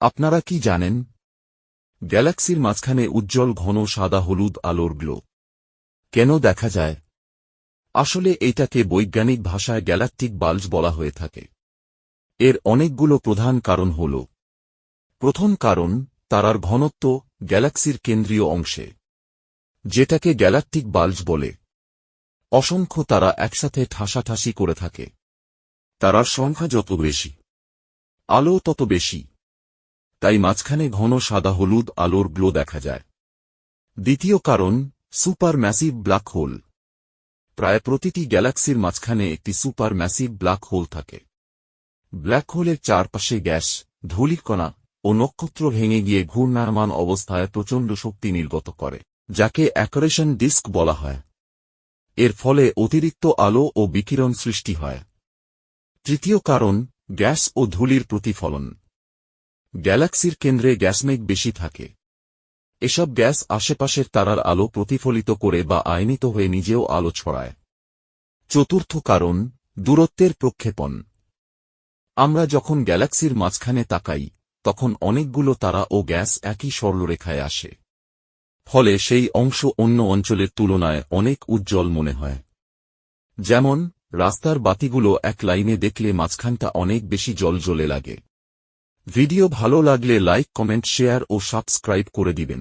আপনারা কি জানেন? গ্যালাক্সির মাঝখানে উজ্জ্বল ঘন সাদা হলুদ আলোর গ্লো। কেন দেখা যায়? আসলে এইটাকে বৈজ্ঞানিক ভাষায় গ্যালাকটিক বাল্জ বলা হয়ে থাকে। এর অনেকগুলো প্রধান কারণ হল। প্রথম কারণ, তারার ঘনত্ব গ্যালাক্সির কেন্দ্রীয় অংশে। যেটাকে গ্যালাকটিক বাল্জ বলে। অসংখ্য তারা একসাথে ঠাসাঠাসি করে থাকে। তারার সংখ্যা যত বেশি, আলো তত বেশি। তাই মাঝখানে ঘন সাদা হলুদ আলোর গ্লো দেখা যায়। দ্বিতীয় কারণ সুপার ম্যাসিভ ব্ল্যাক হোল। প্রায় প্রতিটি গ্যালাক্সির মাঝখানে একটি সুপার ম্যাসিভ ব্ল্যাক হোল থাকে। ব্ল্যাক হোলের চারপাশে গ্যাস ধূলিকণা ও নক্ষত্র ভেঙে গিয়ে ঘূর্ণায়মান অবস্থায় প্রচণ্ড শক্তি নির্গত করে, যাকে অ্যাকরেশন ডিস্ক বলা হয়। এর ফলে অতিরিক্ত আলো ও বিকিরণ সৃষ্টি হয়। তৃতীয় কারণ, গ্যাস ও ধূলির প্রতিফলন। গ্যালাক্সির কেন্দ্রে গ্যাসমেঘ বেশি থাকে। এসব গ্যাস আশেপাশের তারার আলো প্রতিফলিত করে বা আয়নিত হয়ে নিজেও আলো ছড়ায়। চতুর্থ কারণ, দূরত্বের প্রক্ষেপণ। আমরা যখন গ্যালাক্সির মাঝখানে তাকাই, তখন অনেকগুলো তারা ও গ্যাস একই সরলরেখায় আসে। ফলে সেই অংশ অন্য অঞ্চলের তুলনায় অনেক উজ্জ্বল মনে হয়। যেমন, রাস্তার বাতিগুলো এক লাইনে দেখলে মাঝখানটা অনেক বেশি জল জ্বলে লাগে। ভিডিও ভালো লাগলে লাইক কমেন্ট শেয়ার ও সাবস্ক্রাইব করে দিবেন।